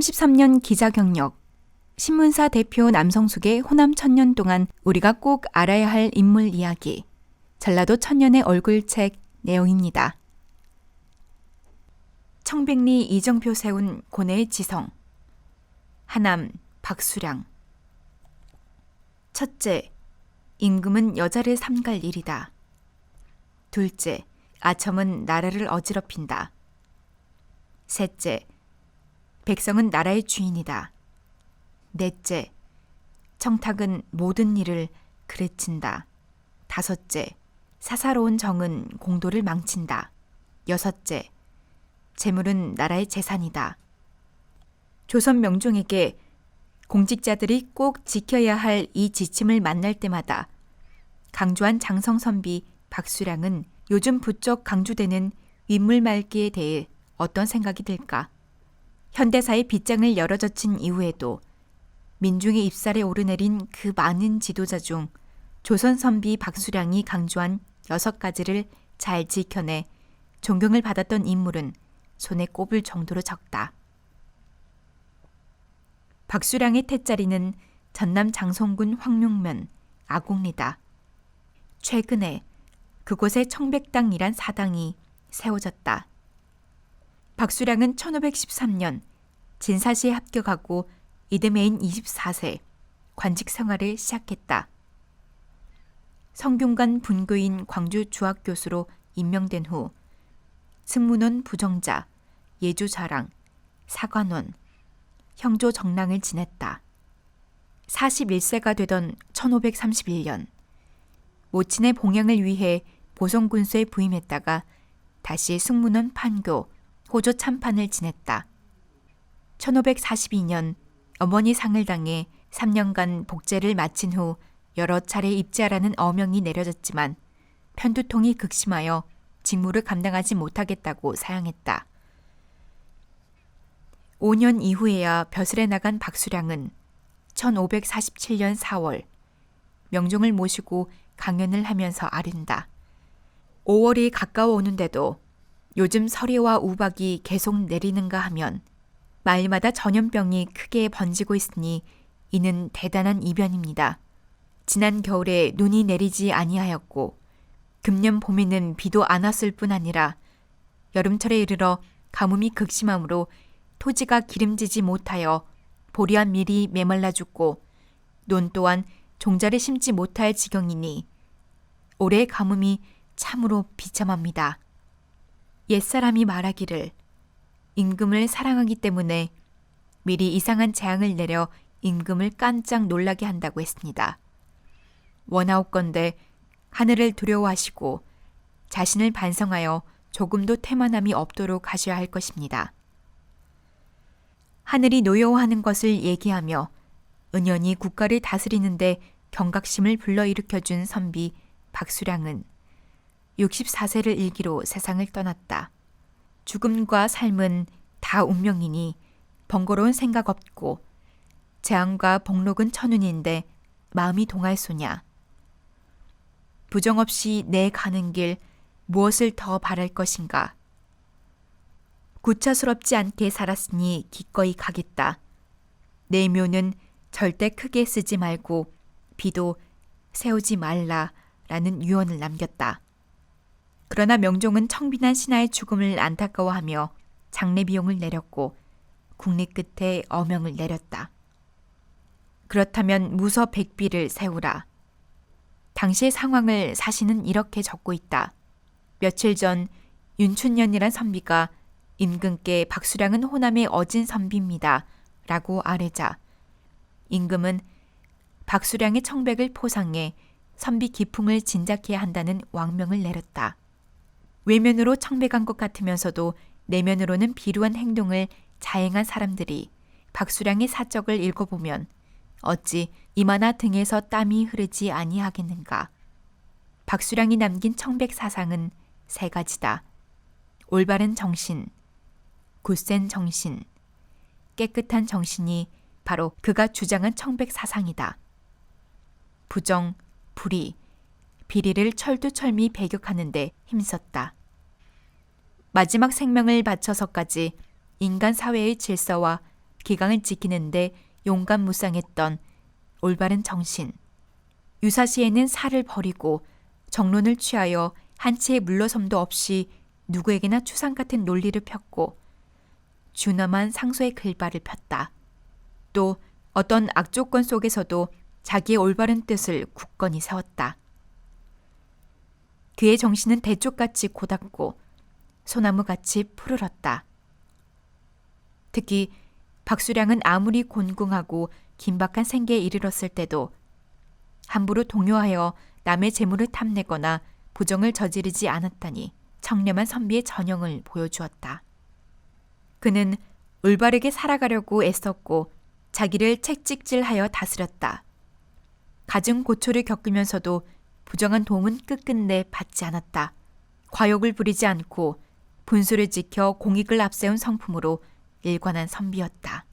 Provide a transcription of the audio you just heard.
33년 기자 경력. 신문사 대표 남성숙의 호남 천년 동안 우리가 꼭 알아야 할 인물 이야기. 전라도 천년의 얼굴책 내용입니다. 청백리 이정표 세운 고뇌의 지성. 하남 박수량. 첫째, 임금은 여자를 삼갈 일이다. 둘째, 아첨은 나라를 어지럽힌다. 셋째, 백성은 나라의 주인이다. 넷째, 청탁은 모든 일을 그르친다. 다섯째, 사사로운 정은 공도를 망친다. 여섯째, 재물은 나라의 재산이다. 조선 명종에게 공직자들이 꼭 지켜야 할 이 지침을 만날 때마다 강조한 장성선비 박수량은 요즘 부쩍 강조되는 윗물 말기에 대해 어떤 생각이 들까? 현대사의 빗장을 열어젖힌 이후에도 민중의 입살에 오르내린 그 많은 지도자 중 조선 선비 박수량이 강조한 여섯 가지를 잘 지켜내 존경을 받았던 인물은 손에 꼽을 정도로 적다. 박수량의 태자리는 전남 장송군 황룡면 아곡리다. 최근에 그곳에 청백당이란 사당이 세워졌다. 박수량은 1513년 진사시에 합격하고 이듬해인 24세 관직 생활을 시작했다. 성균관 분교인 광주 주학 교수로 임명된 후 승문원 부정자, 예주 자랑, 사관원, 형조 정랑을 지냈다. 41세가 되던 1531년 모친의 봉양을 위해 보성군수에 부임했다가 다시 승문원 판교, 호조 참판을 지냈다. 1542년 어머니 상을 당해 3년간 복제를 마친 후 여러 차례 입지하라는 어명이 내려졌지만 편두통이 극심하여 직무를 감당하지 못하겠다고 사양했다. 5년 이후에야 벼슬에 나간 박수량은 1547년 4월 명종을 모시고 강연을 하면서 아른다. 5월이 가까워 오는데도 요즘 서리와 우박이 계속 내리는가 하면 마을마다 전염병이 크게 번지고 있으니 이는 대단한 이변입니다. 지난 겨울에 눈이 내리지 아니하였고 금년 봄에는 비도 안 왔을 뿐 아니라 여름철에 이르러 가뭄이 극심하므로 토지가 기름지지 못하여 보리한 밀이 메말라 죽고 논 또한 종자를 심지 못할 지경이니 올해 가뭄이 참으로 비참합니다. 옛사람이 말하기를 임금을 사랑하기 때문에 미리 이상한 재앙을 내려 임금을 깜짝 놀라게 한다고 했습니다. 원하옵건대 하늘을 두려워하시고 자신을 반성하여 조금도 태만함이 없도록 하셔야 할 것입니다. 하늘이 노여워하는 것을 얘기하며 은연히 국가를 다스리는데 경각심을 불러일으켜 준 선비 박수량은 64세를 일기로 세상을 떠났다. 죽음과 삶은 다 운명이니 번거로운 생각 없고 재앙과 복록은 천운인데 마음이 동할 소냐. 부정 없이 내 가는 길 무엇을 더 바랄 것인가. 구차스럽지 않게 살았으니 기꺼이 가겠다. 내 묘는 절대 크게 쓰지 말고 비도 세우지 말라 라는 유언을 남겼다. 그러나 명종은 청빈한 신하의 죽음을 안타까워하며 장례 비용을 내렸고 국리 끝에 어명을 내렸다. 그렇다면 무서 백비를 세우라. 당시의 상황을 사신은 이렇게 적고 있다. 며칠 전 윤춘년이란 선비가 임금께 박수량은 호남의 어진 선비입니다. 라고 아뢰자 임금은 박수량의 청백을 포상해 선비 기풍을 진작해야 한다는 왕명을 내렸다. 외면으로 청백한 것 같으면서도 내면으로는 비루한 행동을 자행한 사람들이 박수량의 사적을 읽어보면 어찌 이마나 등에서 땀이 흐르지 아니하겠는가. 박수량이 남긴 청백 사상은 세 가지다. 올바른 정신, 굳센 정신, 깨끗한 정신이 바로 그가 주장한 청백 사상이다. 부정, 불의, 비리를 철두철미 배격하는데 힘썼다. 마지막 생명을 바쳐서까지 인간 사회의 질서와 기강을 지키는데 용감 무쌍했던 올바른 정신. 유사시에는 살을 버리고 정론을 취하여 한치의 물러섬도 없이 누구에게나 추상 같은 논리를 폈고 준엄한 상소의 글발을 폈다. 또 어떤 악조건 속에서도 자기의 올바른 뜻을 굳건히 세웠다. 그의 정신은 대쪽같이 고닫고 소나무같이 푸르렀다. 특히 박수량은 아무리 곤궁하고 긴박한 생계에 이르렀을 때도 함부로 동요하여 남의 재물을 탐내거나 부정을 저지르지 않았다니 청렴한 선비의 전형을 보여주었다. 그는 올바르게 살아가려고 애썼고 자기를 책찍질하여 다스렸다. 가증 고초를 겪으면서도 부정한 도움은 끝끝내 받지 않았다. 과욕을 부리지 않고 분수를 지켜 공익을 앞세운 성품으로 일관한 선비였다.